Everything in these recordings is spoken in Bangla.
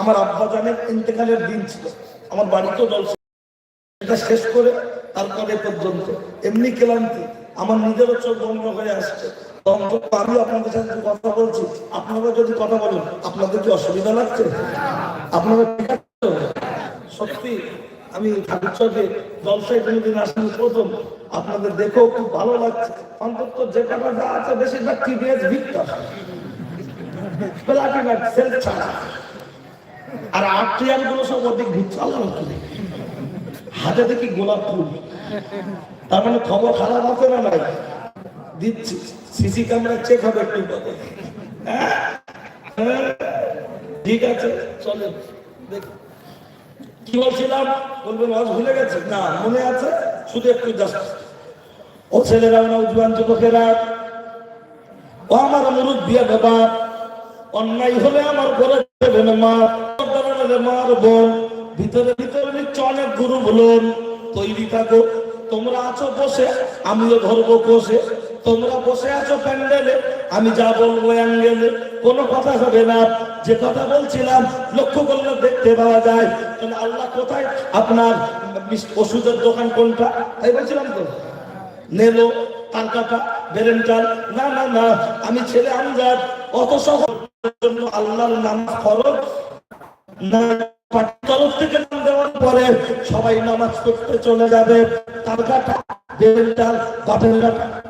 আমার আব্বা জানের ইন্তেকালের দিন ছিল। আমার বাড়িতেও জল এটা শেষ করে তারপরে পর্যন্ত। এমনি ক্লান্তি, আমার নিজেরও চোখ বন্ধ হয়ে আসছে। আমি আপনাদের সাথে কথা বলছি। আপনারা যদি কথা বলেন, আপনাদের কি অসুবিধা লাগছে? আপনারা ঠিক আছে? সত্যি, আমি ঠাকুর চকে জলসায় কোনোদিন আসেনি প্রথম। আপনাদের দেখেও খুব ভালো লাগছে। অন্তত যে টাকা যা আছে, বেশিরভাগ টিভিএস ভিক্টর ছাড়া। আর আট্রিয়ানগুলো সব অধিক ঘুরছে, আল্লাহ হাতে দেখি গোলাপ ফুল। তার মানে খবর খারাপ আছে না নাই? দিচ্ছি। সিসি ক্যামেরা চেক হবে একটু হ্যাঁ? হ্যাঁ? ঠিক আছে দেখ। কি বলছিলাম? বলবেন আজ ভুলে গেছে? না, মনে আছে? শুধু একটু ও ছেলেরা নৌজওয়ান যুবকেরা, ও আমার মুরব্বিয়া বাবা। অন্যায় হলে আমার ঘরে দেবেন মা মার বোন। ভিতরে ভিতরে নিচ্ছে অনেক গুরু বলুন। তৈরি থাকো তোমরা আছো বসে, আমিও ধরবো বসে। তোমরা বসে আছো প্যান্ডেলে, আমি যা বলব অ্যাঙ্গেলে। কোনো কথা হবে না। যে কথা বলছিলাম, লক্ষ্য করলে দেখতে পাওয়া যায়। আল্লাহ কোথায়? আপনার ওষুধের দোকান কোনটা? তাই বলছিলাম তো। নেলো, তালকাটা বেরেন্টাল না না না, আমি ছেলে আমজাদ। অত সহজ জন্য আল্লাহর নাম তরফ থেকে নাম দেওয়ার পরে সবাই নামাজ করতে চলে যাবে।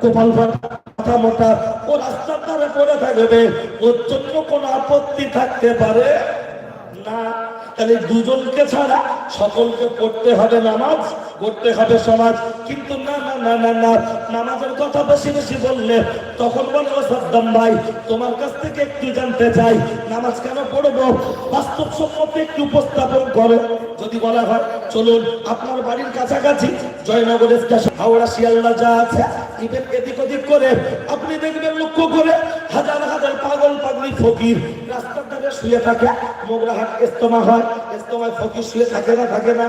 কোপাল ফাটা মোটা, ও রাস্তার ধারে পড়ে থাকবে। ওর জন্য কোনো আপত্তি থাকতে পারে? না। তাহলে দুজনকে ছাড়া সকলকে পড়তে হবে নামাজ পড়তে হবে সমাজ। কিন্তু না না না না না, নামাজের কথা বেশি বেশি বললে তখন বলে, ও সাদ্দাম ভাই, তোমার কাছ থেকে একটু জানতে চাই, নামাজ কেন পড়ব? বাস্তব সম্মত একটু উপস্থাপন করে। যদি বলা হয়, চলুন, আপনার বাড়ির কাছাকাছি জয়নগর স্টেশন, হাওড়া, শিয়ালদা যা আছে ইভেন এদিক ওদিক করে আপনি দেখবেন লক্ষ্য করে হাজার হাজার পাগল, পাগলি, ফকির রাস্তার ধারে শুয়ে থাকে, মোগরাহাট ইস্তমা হয় ইস্তমায় ফকির শুয়ে থাকে না থাকে না।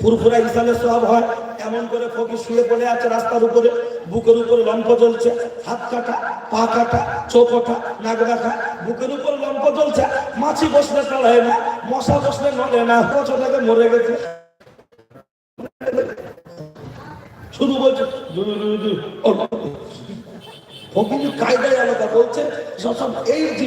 ফুরফুরা ইসালে সব হয়, এমন করে ফকির শুয়ে পড়ে আছে রাস্তার উপরে, বুকের উপরে লম্প জ্বলছে, হাত কাটা, পা কাটা, চোখ ওঠা, নাক রাখা বুকের উপরে লম্প জ্বলছে, মাছি বসলে টড়ায় না, মশা বসলে নড়ে না আগে মরে গেছে। শুধু বলছে ফকির কায়দায় আলাদা বলছে, সব এই যে